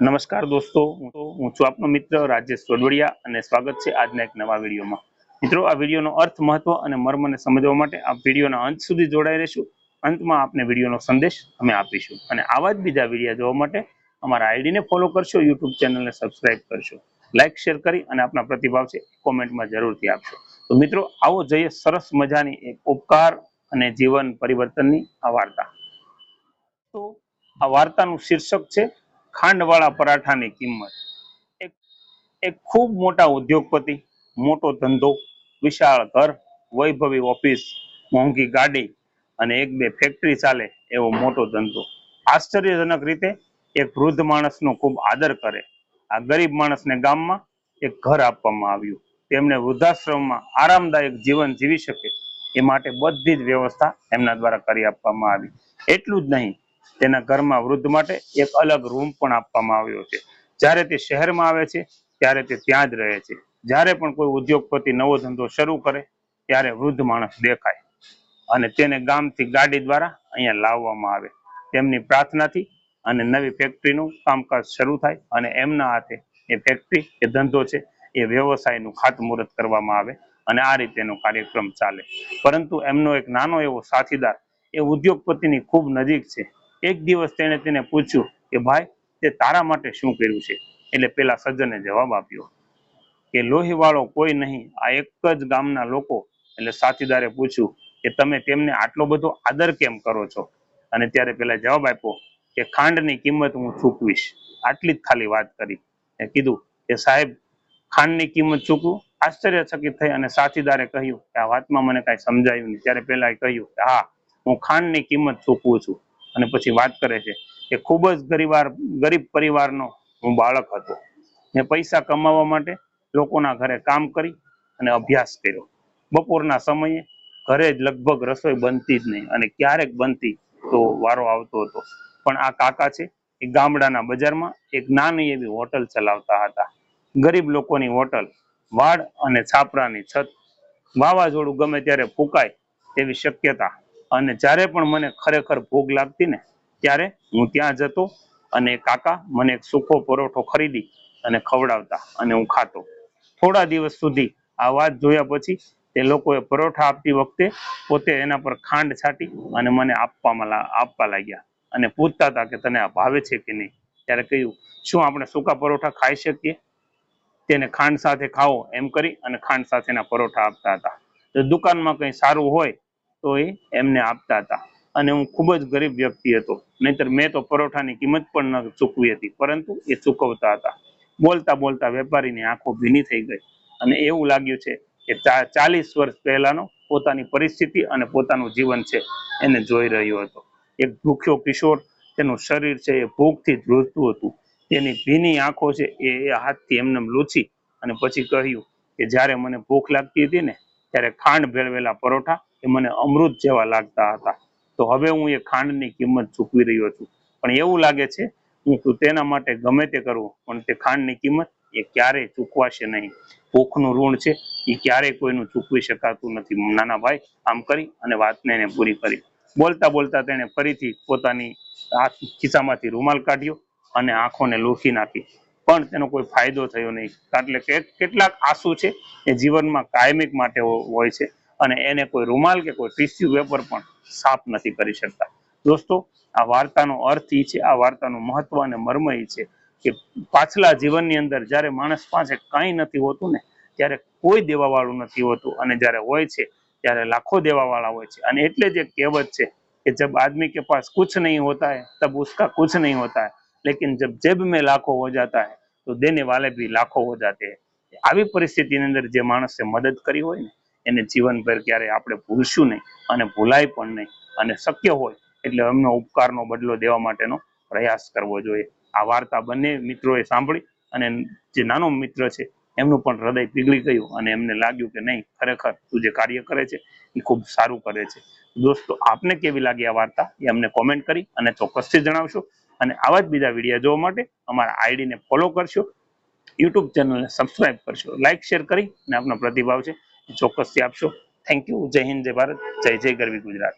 નમસ્કાર દોસ્તો, હું છું આપનો મિત્ર રાજેશ સોડવડિયા અને સ્વાગત છે આજના એક નવા વિડીયોમાં. મિત્રો, આ વિડીયોનો અર્થ મહત્વ અને મર્મને સમજવા માટે આ વિડીયોના અંત સુધી જોડાઈ રહેશું. અંતમાં આપને વિડીયોનો સંદેશ અમે આપીશું. અને આવા જ બીજા વીડિયો જોવા માટે અમારા આઈડીને ફોલો કરશો, યુટ્યુબ ચેનલને સબસ્ક્રાઇબ કરશો. લાઇક, શેર કરી અને આપના પ્રતિભાવ છે કોમેન્ટમાં જરૂરથી આપશો. તો મિત્રો, આવો જઈએ સરસ મજાની એક ઉપકાર અને જીવન પરિવર્તનની આ વાર્તા. તો આ વાર્તાનું શીર્ષક છે ખાંડવાળા પરાઠાની કિંમત. એક એક ખૂબ મોટા ઉદ્યોગપતિ, મોટો ધંધો, વિશાળ ઘર, વૈભવી ઓફિસ, મોંઘી ગાડી અને એક બે ફેક્ટરી ચાલે એવો મોટો ધંધો. આશ્ચર્યજનક રીતે એક વૃદ્ધ માણસનો ખૂબ આદર કરે. આ ગરીબ માણસને ગામમાં એક ઘર આપવામાં આવ્યું. તેમને વૃદ્ધાશ્રમમાં આરામદાયક જીવન જીવી શકે એ માટે બધી જ વ્યવસ્થા એમના દ્વારા કરી આપવામાં આવી. એટલું જ નહીં તેના ઘરમાં વૃદ્ધ માટે એક અલગ રૂમ પણ આપવામાં આવ્યો છે. જ્યારે તે શહેરમાં આવે છે, ત્યારે તે ત્યાં જ રહે છે. જ્યારે પણ કોઈ ઉદ્યોગપતિ નવો ધંધો શરૂ કરે, ત્યારે વૃદ્ધ માણસ દેખાય અને તેને ગામથી ગાડી દ્વારા અહીંયા લાવવામાં આવે. તેમની પ્રાર્થનાથી અને નવી ફેક્ટરીનું કામકાજ શરૂ થાય અને એમના હાથે એ ફેક્ટરી, એ ધંધો છે, એ વ્યવસાયનું ખાતમુહૂર્ત કરવામાં આવે અને આ રીતેનો કાર્યક્રમ ચાલે. પરંતુ એમનો એક નાનો એવો સાથીદાર એ ઉદ્યોગપતિની ખૂબ નજીક છે. એક દિવસ તેણે તેને પૂછ્યું કે, ભાઈ, તે તારા માટે શું કર્યું છે? એટલે પેલા સજ્જને જવાબ આપ્યો કે, લોહીવાળો કોઈ નહીં, આ એક જ ગામના લોકો. એટલે સાથીદારે પૂછ્યું કે, તમે તેમને આટલો બધો આદર કેમ કરો છો? અને ત્યારે પેલા જવાબ આપ્યો કે, ખાંડની કિંમત હું ચૂકવીશ. આટલી જ ખાલી વાત કરી કીધું કે, સાહેબ, ખાંડની કિંમત ચૂકવું આશ્ચર્યચકિત થઈ અને સાથીદારે કહ્યું કે, આ વાતમાં મને કાંઈ સમજાયું નહીં. ત્યારે પેલા કહ્યું કે, હા, હું ખાંડની કિંમત ચૂકવું છું. અને પછી વાત કરે છે કે ખૂબ જ ગરીબાર, ગરીબ પરિવારનો હું બાળક હતો. મેં પૈસા કમાવા માટે લોકોના ઘરે કામ કરી અને અભ્યાસ કર્યો. બપોરના સમયે ઘરે જ લગભગ રસોઈ બનતી જ નહીં અને ક્યારેક બનતી તો વારો આવતો હતો. પણ આ કાકા છે એ ગામડાના બજારમાં એક નાની એવી હોટલ ચલાવતા હતા. ગરીબ લોકોની હોટલ, વાડ અને છાપરાની છત વાવાઝોડું ગમે ત્યારે ફૂંકાય તેવી શક્યતા અને જ્યારે પણ મને ખરેખર ભૂખ લાગતી ને, ત્યારે હું ત્યાં જતો અને કાકા મને એક સૂકો પરોઠો ખરીદી અને ખવડાવતા અને હું ખાતો. થોડા દિવસ સુધી આ વાત જોયા પછી તે લોકોએ પરોઠા આપતી વખતે પોતે એના પર ખાંડ છાંટી અને મને આપવામાં આપવા લાગ્યા અને પૂછતા હતા કે તને આ ભાવે છે કે નહીં? ત્યારે કહ્યું, શું આપણે સૂકા પરોઠા ખાઈ શકીએ? તેને ખાંડ સાથે ખાઓ એમ કરી અને ખાંડ સાથેના પરોઠા આપતા હતા. તો દુકાનમાં કંઈ સારું હોય તો એ એમને આપતા હતા. અને હું ખૂબ જ ગરીબ વ્યક્તિ હતો. નહીતર મેં તો પરોઠાની કિંમત પણ ન ચૂકવી હતી, પરંતુ એ ચૂકવતા હતા. બોલતા બોલતા વેપારીની આંખો ભીની થઈ ગઈ. અને એવું લાગ્યું છે કે ચાલીસ વર્ષ પહેલાનો પોતાની પરિસ્થિતિ અને પોતાનું જીવન છે, એને જોઈ રહ્યો હતો. એક ભૂખ્યો કિશોર, તેનું શરીર છે એ ભૂખથી ધ્રુજતું હતું. તેની ભીની આંખો છે એ હાથથી એમને લૂછી અને પછી કહ્યું કે જ્યારે મને ભૂખ લાગતી હતી ને ત્યારે ખાંડ ભેળવેલા પરોઠા એ મને અમૃત જેવા લાગતા હતા. તો હવે હું એ ખાંડની કિંમત ચૂકવી રહ્યો છું. પણ એવું લાગે છે, હું તેના માટે ગમે તે કરું, પણ તે ખાંડની કિંમત એ ક્યારેય ચૂકવાશે નહીં. ભૂખનું ઋણ છે, એ ક્યારેય કોઈનું ચૂકવી શકાતું નથી. નાના ભાઈ, આમ કરી અને વાતને એને પૂરી કરી. બોલતા બોલતા તેણે ફરીથી પોતાની હાથ ખિસ્સામાંથી રૂમાલ કાઢ્યો અને આંખોને લોખી નાખી. પણ તેનો કોઈ ફાયદો થયો નહીં. એટલે કે કેટલાક આંસુ છે એ જીવનમાં કાયમિક માટે હોય છે અને એને કોઈ રૂમાલ કે કોઈ ટીસ્યુ પેપર પણ સાફ નથી કરી શકતા. દોસ્તો, આ વાર્તાનો અર્થ એ છે, આ વાર્તાનું મહત્વ અને મર્મ એ છે કે પાછલા જીવનની અંદર જ્યારે માણસ પાસે કંઈ નથી હોતું ને, ત્યારે કોઈ દેવાવાળું નથી હોતું અને જ્યારે હોય છે ત્યારે લાખો દેવાવાળા હોય છે. અને એટલે જ એક કહેવત છે કે જબ આદમી કે પાસ કુછ નહીં હોતા હૈ, તબ ઉસકા કુછ નહીં હોતા હૈ. लेकिन जब जेब में लाखों हो जाता है तो देने वाले भी लाखों हो जाते हैं આવી પરિસ્થિતિની અંદર જે માણસે મદદ કરી હોય ને એને જીવનભર ક્યારે આપણે ભૂલશું નહીં અને ભૂલાય પણ નહીં અને શક્ય હોય એટલે એમનો ઉપકારનો બદલો દેવા માટેનો પ્રયાસ કરવો જોઈએ આ વાર્તા બંને મિત્રોએ સાંભળી અને જે નાનો મિત્ર છે એમનું પણ હૃદય પીગળી ગયું અને એમને લાગ્યું કે નહીં ખરેખર તું જે કાર્ય કરે છે એ ખૂબ સારું કરે છે દોસ્તો આપને કેવી લાગી આ વાર્તા એ અમને કોમેન્ટ કરી અને ચોક્કસથી જણાવશો અને આવા જ બીજા વીડિયો જોવા માટે અમારા આઈડીને ફોલો કરશો, યુટ્યુબ ચેનલને સબસ્ક્રાઇબ કરશો લાઇક શેર કરી અને આપનો પ્રતિભાવ છે ચોક્કસથી આપશો. થેન્ક યુ જય હિન્દ, જય ભારત, જય જય ગરવી ગુજરાત.